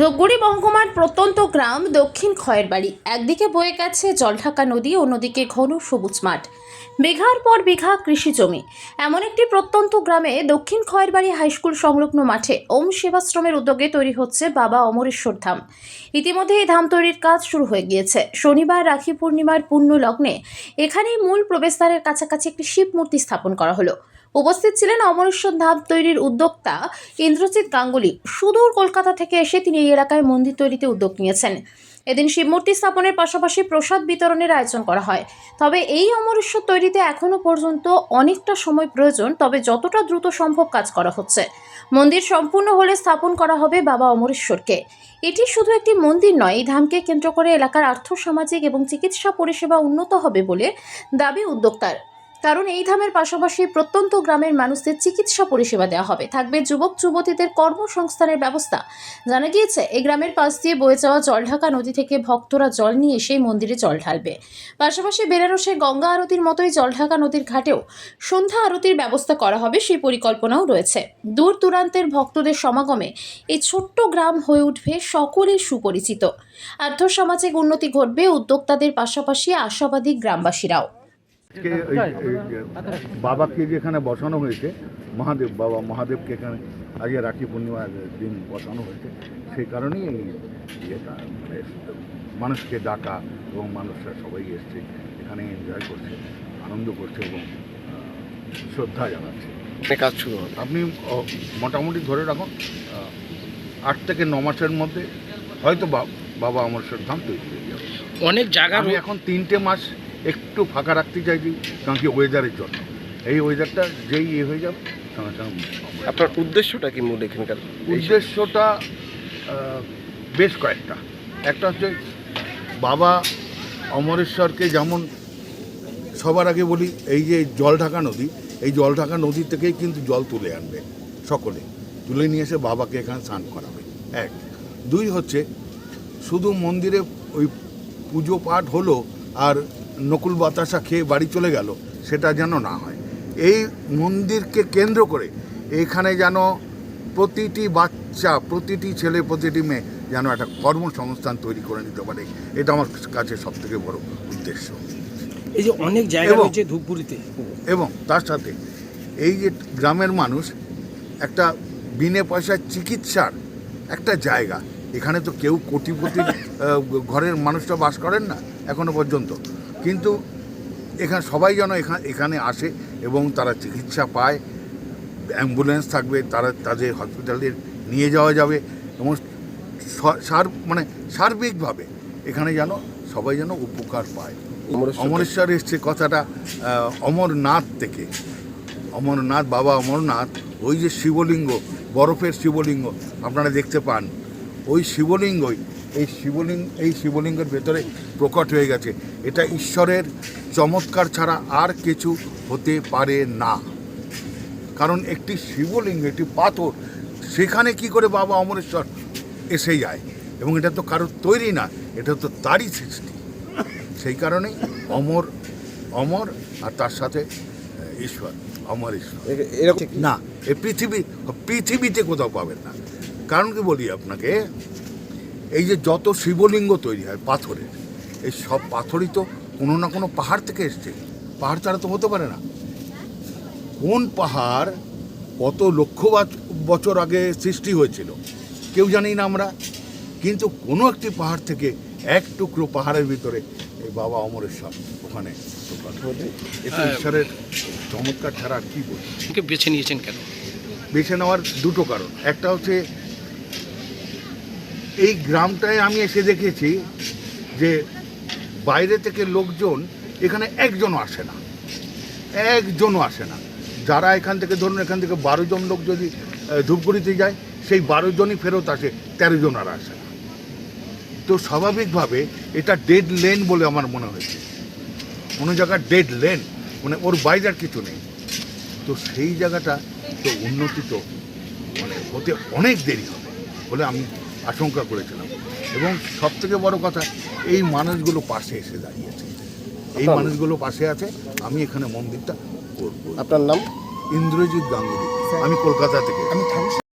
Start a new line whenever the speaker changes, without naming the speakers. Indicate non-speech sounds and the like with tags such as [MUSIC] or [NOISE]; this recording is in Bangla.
ধূপগুড়ি মহকুমার প্রত্যন্ত গ্রাম দক্ষিণ খয়েরবাড়ি একদিকে বয়ে গেছে জলঢাকা নদী, অন্যদিকে ঘন সবুজ মাঠ। বিঘার পর বিঘা কৃষি জমি। এমন একটি প্রত্যন্ত গ্রামে দক্ষিণ খয়েরবাড়ি হাইস্কুল সংলগ্ন মাঠে ওম সেবাশ্রমের উদ্যোগে তৈরি হচ্ছে বাবা অমরেশ্বর ধাম। ইতিমধ্যে এই ধাম তৈরির কাজ শুরু হয়ে গিয়েছে। শনিবার রাখি পূর্ণিমার পূর্ণ লগ্নে এখানেই মূল প্রবেশদ্বারের কাছাকাছি একটি শিব মূর্তি স্থাপন করা হলো। উপস্থিত ছিলেন অমরেশ্বর ধাম তৈরির উদ্যোক্তা ইন্দ্রজিৎ গাঙ্গুলি। সুদূর কলকাতা থেকে এসে তিনি এই এলাকায় মন্দির তৈরিতে উদ্যোগ নিয়েছেন। এদিন শিবমূর্তি স্থাপনের পাশাপাশি প্রসাদ বিতরণের আয়োজন করা হয়। তবে এই অমরেশ্বর তৈরিতে এখনও পর্যন্ত অনেকটা সময় প্রয়োজন, তবে যতটা দ্রুত সম্ভব কাজ করা হচ্ছে। মন্দির সম্পূর্ণ হলে স্থাপন করা হবে বাবা অমরেশ্বরকে। এটি শুধু একটি মন্দির নয়, এই ধামকে কেন্দ্র করে এলাকার আর্থসামাজিক এবং চিকিৎসা পরিষেবা উন্নত হবে বলে দাবি উদ্যোক্তার। কারণ এই ধামের পাশাপাশি প্রত্যন্ত গ্রামের মানুষদের চিকিৎসা পরিষেবা দেওয়া হবে। থাকবে যুবক, যুবতীদের কর্মসংস্থানের ব্যবস্থা। জানা গিয়েছে, এই গ্রামের পাশ দিয়ে বয়ে যাওয়া জলঢাকা নদী থেকে ভক্তরা জল নিয়ে এসেই মন্দিরে জল ঢালবে। পাশাপাশি বেনারসে গঙ্গা আরতির মতোই জলঢাকা নদীর ঘাটেও সন্ধ্যা আরতির ব্যবস্থা করা হবে সেই পরিকল্পনাও রয়েছে। দূর দূরান্তের ভক্তদের সমাগমে এই ছোট্ট গ্রাম হয়ে উঠবে সকলের সুপরিচিত। আর্থসামাজিক উন্নতি ঘটবে উদ্যোক্তাদের পাশাপাশি আশাবাদী গ্রামবাসীরাও।
আজকে বাবাকে যেখানে বসানো হয়েছে মহাদেব বাবা মহাদেবকে এখানে আজকে রাখি পূর্ণিমার দিন বসানো হয়েছে। সেই কারণেই এই ইয়েটা মানে মানুষকে ডাকা এবং মানুষরা সবাই এসছে এখানে এনজয় করছে আনন্দ করছে এবং শ্রদ্ধা জানাচ্ছে।
আপনি কাজ শুরু হবে।
আপনি মোটামুটি ধরে রাখুন আট থেকে ন মাসের মধ্যে হয়তো বা- বাবা আমার ধাম তৈরি হয়ে যাবে।
অনেক জায়গা
এখন তিনটে মাস একটু ফাঁকা রাখতে চাইছি কারণ কি ওয়েদারের জন্য। এই ওয়েদারটা যেই ইয়ে হয়ে যাবে সঙ্গে সঙ্গে
আপনার উদ্দেশ্যটা কি মূল এখানকার?
উদ্দেশ্যটা বেশ কয়েকটা। একটা হচ্ছে বাবা অমরেশ্বরকে যেমন সবার আগে বলি এই যে জলঢাকা নদী এই জল ঢাকা নদী থেকেই কিন্তু জল তুলে আনবে সকলে। তুলে নিয়ে এসে বাবাকে এখানে স্নান করাবে। এক। দুই হচ্ছে শুধু মন্দিরে ওই পুজো পাঠ হলো আর নকুল বাতাসা খেয়ে বাড়ি চলে গেল সেটা যেন না হয়। এই মন্দিরকে কেন্দ্র করে এখানে যেন প্রতিটি বাচ্চা প্রতিটি ছেলে প্রতিটি মেয়ে যেন একটা কর্মসংস্থান তৈরি করে নিতে পারে। এটা আমার কাছে সব থেকে বড় উদ্দেশ্য।
এই যে অনেক জায়গা রয়েছে ধূপগুড়িতে।
এবং তার সাথে এই যে গ্রামের মানুষ একটা বিনে পয়সার চিকিৎসার একটা জায়গা। এখানে তো কেউ কোটিপতি [LAUGHS] ঘরের মানুষটা বাস করেন না এখনও পর্যন্ত। কিন্তু এখানে সবাই যেন এখানে এখানে আসে এবং তারা চিকিৎসা পায় অ্যাম্বুলেন্স থাকবে তারা তাদের হসপিটালে নিয়ে যাওয়া যাবে এবং সার মানে সার্বিকভাবে এখানে যেন সবাই যেন উপকার পায়। অমরেশ্বর এসছে কথাটা অমরনাথ থেকে। অমরনাথ বাবা অমরনাথ ওই যে শিবলিঙ্গ বরফের শিবলিঙ্গ আপনারা দেখতে পান। ওই শিবলিঙ্গই এই শিবলিঙ্গ এই শিবলিঙ্গের ভেতরে প্রকট হয়ে গেছে। এটা ঈশ্বরের চমৎকার ছাড়া আর কিছু হতে পারে না। কারণ একটি শিবলিঙ্গ একটি পাথর সেখানে কি করে বাবা অমরেশ্বর এসে যায়? এবং এটা তো কারোর তৈরি না এটা তো তারই সৃষ্টি। সেই কারণেই অমর অমর আর তার সাথে ঈশ্বর অমর ঈশ্বর
এরকম
না এ পৃথিবী পৃথিবীতে কোথাও পাবেন না। কারণ কি বলি আপনাকে? এই যে যত শিবলিঙ্গ তৈরি হয় পাথরের এই সব পাথরই তো কোনো না কোনো পাহাড় থেকে এসছে। পাহাড় ছাড়া তো হতে পারে না। কোন পাহাড় কত লক্ষ বছর আগে সৃষ্টি হয়েছিল কেউ জানি না আমরা। কিন্তু কোনো একটি পাহাড় থেকে এক টুকরো পাহাড়ের ভিতরে এই বাবা অমরেশ্বর ওখানে এটা ঈশ্বরের চমৎকার ছাড়া আর কি বলব?
কে বেছে নিয়েছেন কেন?
বেছে নেওয়ার দুটো কারণ। একটা হচ্ছে এই গ্রামটায় আমি এসে দেখেছি যে বাইরে থেকে লোকজন, এখানে একজনও আসে না। একজনও আসে না। যারা এখান থেকে, ধরুন এখান থেকে বারো জন লোক যদি ধূপগুড়িতে যায়, সেই বারো জনই ফেরত আসে, তেরো জন আর আসে না। তো স্বাভাবিকভাবে এটা ডেড লেন বলে আমার মনে হয়েছে। কোনো জায়গায় ডেড লেন মানে ওর বাইরে আর কিছু নেই। তো সেই জায়গাটা তো উন্নতি তো মানে হতে অনেক দেরি হবে বলে আমি আশঙ্কা করেছিলাম। এবং সব থেকে বড় কথা এই মানুষগুলো পাশে এসে দাঁড়িয়েছে। এই মানুষগুলো পাশে আছে আমি এখানে মন্দিরটা করব।
আপনার নাম?
ইন্দ্রজিৎ গাঙ্গুলি। আমি কলকাতা থেকে।